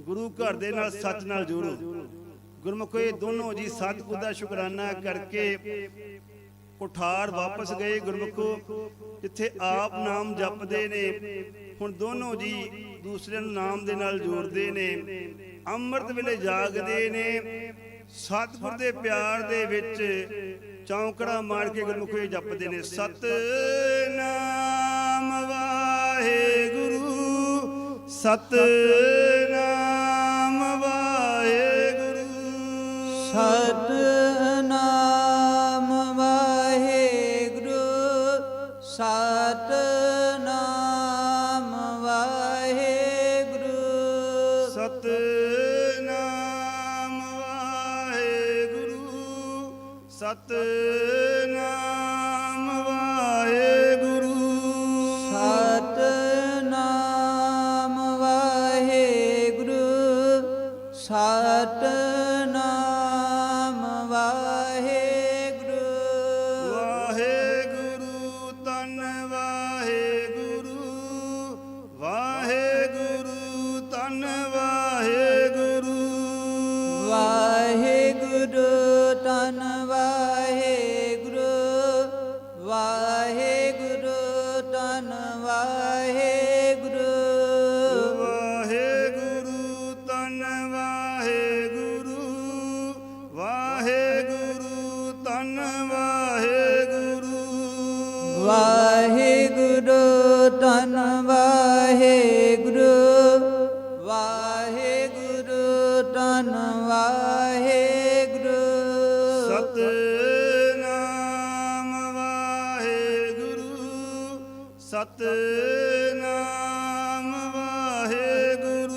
ਗੁਰੂ ਘਰ ਦੇ ਨਾਲ ਸੱਚ ਨਾਲ ਜੋੜੋ। ਗੁਰਮੁਖੋ ਇਹ ਦੋਨੋਂ ਜੀ ਸਤਿਗੁਰ ਦਾ ਸ਼ੁਕਰਾਨਾ ਕਰਕੇ ਕੁਠਾਰ ਵਾਪਸ ਗਏ ਗੁਰਮੁਖੋ ਜਿੱਥੇ ਆਪ ਨਾਮ ਜਪਦੇ ਨੇ। ਹੁਣ ਦੋਨੋਂ ਜੀ ਦੂਸਰੇ ਨੂੰ ਨਾਮ ਦੇ ਨਾਲ ਜੋੜਦੇ ਨੇ। ਅੰਮ੍ਰਿਤ ਵੇਲੇ ਜਾਗਦੇ ਨੇ। ਸਤਿਗੁਰ ਦੇ ਪਿਆਰ ਦੇ ਵਿੱਚ ਚੌਂਕੜਾ ਮਾਰ ਕੇ ਗੁਰਮੁਖੋ ਜਪਦੇ ਨੇ। ਸਤਨਾਮ ਵਾਹਿਗੁਰੂ। ਸਤਨਾਮ হে ਸਤਨਾਮ ਵਾਹਿਗੁਰੂ।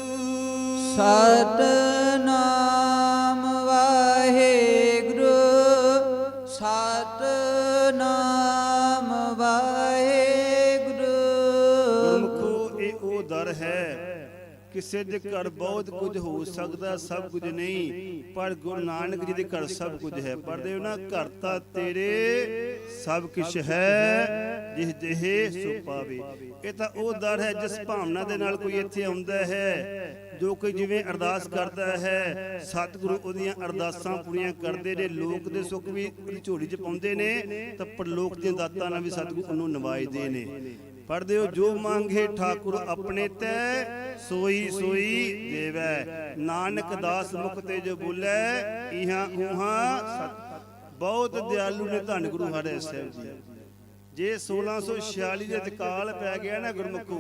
ਸਤਨਾਮ ਵਾਹਿਗੁਰੂ ਸਤਨਾਮ ਵਾਹਿਗੁਰੂ। ਗੁਰਮੁਖੋ ਇਹ ਉਹ ਦਰ ਹੈ ਕਿਸੇ ਦੇ ਘਰ ਬਹੁਤ ਕੁਝ ਹੋ ਸਕਦਾ ਸਭ ਕੁਝ ਨਹੀਂ ਪਰ ਗੁਰੂ ਨਾਨਕ ਜੀ ਦੇ ਘਰ ਸਭ ਕੁਝ ਹੈ। ਪਰ ਦੇ ਨਾ ਘਰ ਤਾਂ ਤੇਰੇ ਸਭ ਕੁਝ ਹੈ। ਜਿਸ ਜਿਹੇ ਸੋ ਪਾਵੇ। ਇਹ ਤਾਂ ਉਹ ਦਰ ਹੈ ਜਿਸ ਭਾਵਨਾ ਦੇ ਨਾਲ ਕੋਈ ਇੱਥੇ ਆਉਂਦਾ ਹੈ, ਜੋ ਕੋਈ ਜਿਵੇਂ ਅਰਦਾਸ ਕਰਦਾ ਹੈ, ਸਤਿਗੁਰੂ ਉਹਦੀਆਂ ਅਰਦਾਸਾਂ ਪੂਰੀਆਂ ਕਰਦੇ ਨੇ, ਲੋਕ ਦੇ ਸੁੱਖ ਵੀ ਝੋਲੀ 'ਚ ਪਾਉਂਦੇ ਨੇ, ਤਾਂ ਪਰਲੋਕ ਦੀਆਂ ਦਾਤਾਂ ਨਾਲ ਵੀ ਸਤਿਗੁਰੂ ਉਹਨੂੰ ਨਿਵਾਜਦੇ ਨੇ। ਪੜਦੇ ਹੋ ਜੋ ਮੰਗੇ ਠਾਕੁਰ ਆਪਣੇ ਤੈ, ਸੋਈ ਸੋਈ ਦੇਵੈ। ਨਾਨਕ ਦਾਸ ਮੁਖ ਤੇ ਜੋ ਬੋਲੇ, ਇਹਾਂ, ਉਹਾਂ ਬਹੁਤ ਦਿਆਲੂ ਨੇ ਧੰਨ ਗੁਰੂ ਹਰਿ ਸਾਹਿਬ ਜੀ। ਜੇ 1646 ਦੇ ਤਕਾਲ ਪੈ ਗਿਆ ਨਾ ਗੁਰਮੁਖੋ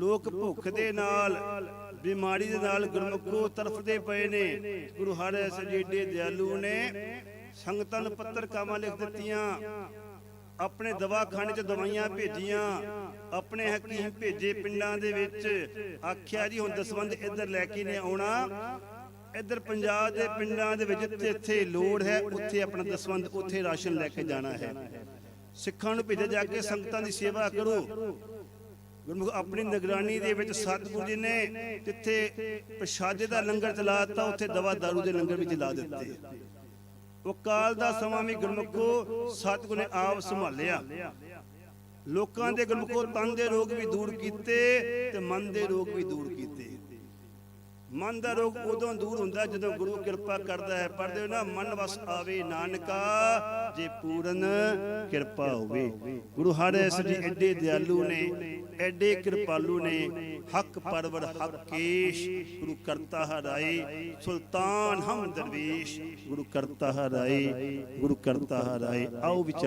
ਲੋਕ ਭੁੱਖ ਦੇ ਨਾਲ ਬਿਮਾਰੀ ਦੇ ਨਾਲ ਗੁਰਮੁਖੋ ਤਰਫਦੇ ਪਏ ਨੇ। ਗੁਰੂ ਹਰਿ ਏਡੇ ਦਿਆਲੂ ਨੇ ਸੰਗਤਾਂ ਨੂੰ ਪੱਤਰ ਕਾਮਾਂ ਲਿਖ ਦਿੱਤੀਆਂ। ਆਪਣੇ ਦਵਾਖਾਨੇ 'ਚ ਦਵਾਈਆਂ ਭੇਜੀਆਂ। ਆਪਣੇ ਹਕੀਮ ਭੇਜੇ ਪਿੰਡਾਂ ਦੇ ਵਿੱਚ। ਆਖਿਆ ਜੀ ਹੁਣ ਦਸਵੰਦ ਇੱਧਰ ਲੈ ਕੇ ਨੇ ਆਉਣਾ। ਇੱਧਰ ਪੰਜਾਬ ਦੇ ਪਿੰਡਾਂ ਦੇ ਵਿੱਚ ਜਿੱਥੇ ਇੱਥੇ ਲੋੜ ਹੈ ਉੱਥੇ ਆਪਣਾ ਦਸਵੰਦ ਉੱਥੇ ਰਾਸ਼ਨ ਲੈ ਕੇ ਜਾਣਾ ਹੈ। ਸਿੱਖਾਂ ਨੂੰ ਭੇਜਿਆ ਜਾ ਕੇ ਸੰਗਤਾਂ ਦੀ ਸੇਵਾ ਕਰੋ। ਗੁਰਮੁਖ, ਆਪਣੀ ਨਿਗਰਾਨੀ ਦੇ ਵਿੱਚ ਸਤਿਗੁਰੂ ਜੀ ਨੇ ਜਿੱਥੇ ਪ੍ਰਸ਼ਾਦੇ ਦਾ ਲੰਗਰ ਚਲਾ ਦਿੱਤਾ, ਉੱਥੇ ਦਵਾ ਦਾਰੂ ਦੇ ਲੰਗਰ ਵੀ ਚਲਾ ਦਿੱਤੇ। ਉਹ ਕਾਲ ਦਾ ਸਮਾਂ ਵੀ ਗੁਰਮੁਖੋ, ਸਤਿਗੁਰ ਨੇ ਆਪ ਸੰਭਾਲਿਆ। ਲੋਕਾਂ ਦੇ ਗੁਰਮੁਖੋ, ਤਨ ਦੇ ਰੋਗ ਵੀ ਦੂਰ ਕੀਤੇ ਤੇ ਮਨ ਦੇ ਰੋਗ ਵੀ ਦੂਰ ਕੀਤੇ। ਮਨ ਦਾ ਰੋਗ ਉਦੋਂ ਦੂਰ ਹੁੰਦਾ ਜਦੋਂ ਗੁਰੂ ਕਿਰਪਾ ਕਰਦਾ ਹੈ ਪੜਦੇ ਨਾ ਮਨ ਵਸ ਆਵੇ ਨਾਨਕਾ, ਜੇ ਪੂਰਨ ਕਿਰਪਾ ਹੋਵੇ। ਗੁਰੂ ਹਰਿ ਜੀ ਐਡੇ ਦਿਆਲੂ ਨੇ, ਐਡੇ ਕਿਰਪਾਲੂ ਨੇ, ਹੱਕ ਪਰਵਰ, ਹੱਕ ਕੇਸ਼, ਗੁਰੂ ਕਰਤਾ ਹਰਾਏ ਸੁਲਤਾਨ ਹਮ ਦਰਵੇਸ਼, ਗੁਰੂ ਕਰਤਾ ਹਰਾਏ ਗੁਰੂ ਕਰਤਾ ਹਰਾਏ ਆਓ ਵਿਚਾਰ